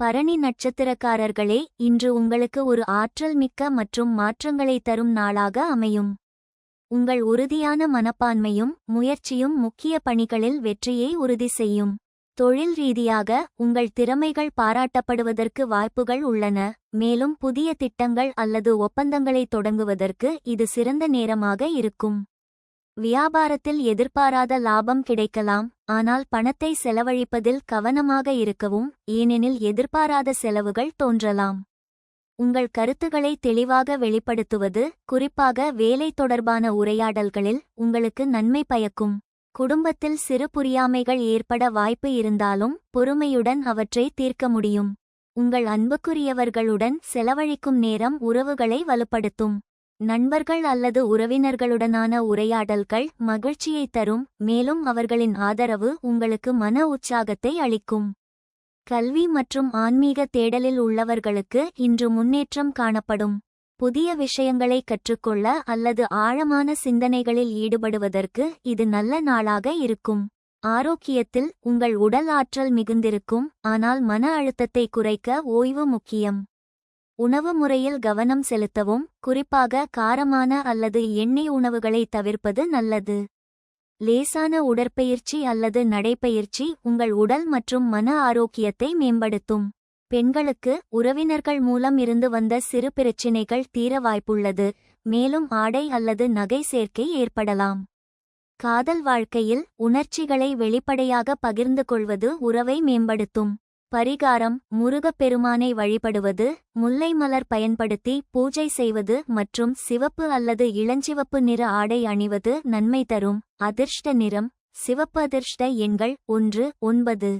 பரணி நட்சத்திரக்காரர்களே இன்று உங்களுக்கு ஒரு ஆற்றல் மிக்க மற்றும் மாற்றங்களை தரும் நாளாக அமையும். உங்கள் உறுதியான மனப்பான்மையும் முயற்சியும் முக்கிய பணிகளில் வெற்றியை உறுதி செய்யும். தொழில் ரீதியாக உங்கள் திறமைகள் பாராட்டப்படுவதற்கு வாய்ப்புகள் உள்ளன. மேலும் புதிய திட்டங்கள் அல்லது ஒப்பந்தங்களை தொடங்குவதற்கு இது சிறந்த நேரமாக இருக்கும். வியாபாரத்தில் எதிர்பாராத லாபம் கிடைக்கலாம். ஆனால் பணத்தை செலவழிப்பதில் கவனமாக இருக்கவும் ஏனெனில் எதிர்பாராத செலவுகள் தோன்றலாம். உங்கள் கருத்துக்களை தெளிவாக வெளிப்படுத்துவது குறிப்பாக வேலை தொடர்பான உரையாடல்களில் உங்களுக்கு நன்மை பயக்கும். குடும்பத்தில் சிறு புரியாமைகள் ஏற்பட வாய்ப்பு இருந்தாலும் பொறுமையுடன் அவற்றை தீர்க்க முடியும். உங்கள் அன்புக்குரியவர்களுடன் செலவழிக்கும் நேரம் உறவுகளை வலுப்படுத்தும். நண்பர்கள் அல்லது உறவினர்களுடனான உரையாடல்கள் மகிழ்ச்சியை தரும் மேலும் அவர்களின் ஆதரவு உங்களுக்கு மன உற்சாகத்தை அளிக்கும். கல்வி மற்றும் ஆன்மீக தேடலில் உள்ளவர்களுக்கு இன்று முன்னேற்றம் காணப்படும். புதிய விஷயங்களை கற்றுக்கொள்ள அல்லது ஆழமான சிந்தனைகளில் ஈடுபடுவதற்கு இது நல்ல நாளாக இருக்கும். ஆரோக்கியத்தில் உங்கள் உடல் ஆற்றல் மிகுந்திருக்கும் ஆனால் மன அழுத்தத்தை குறைக்க ஓய்வு முக்கியம். உணவு முறையில் கவனம் செலுத்தவும் குறிப்பாக காரமான அல்லது எண்ணெய் உணவுகளை தவிர்ப்பது நல்லது. லேசான உடற்பயிற்சி அல்லது நடைப்பயிற்சி உங்கள் உடல் மற்றும் மன ஆரோக்கியத்தை மேம்படுத்தும். பெண்களுக்கு உறவினர்கள் மூலம் இருந்து வந்த சிறு பிரச்சினைகள் தீர வாய்ப்புள்ளது மேலும் ஆடை அல்லது நகை சேர்க்கை ஏற்படலாம். காதல் வாழ்க்கையில் உணர்ச்சிகளை வெளிப்படையாக பகிர்ந்து கொள்வது உறவை மேம்படுத்தும். பரிகாரம் முருகப்பெருமானை வழிபடுவது முல்லை மலர் பயன்படுத்தி பூஜை செய்வது மற்றும் சிவப்பு அல்லது இளஞ்சிவப்பு நிற ஆடை அணிவது நன்மை தரும். அதிர்ஷ்ட நிறம் சிவப்பு அதிர்ஷ்ட எண்கள் ஒன்று ஒன்பது.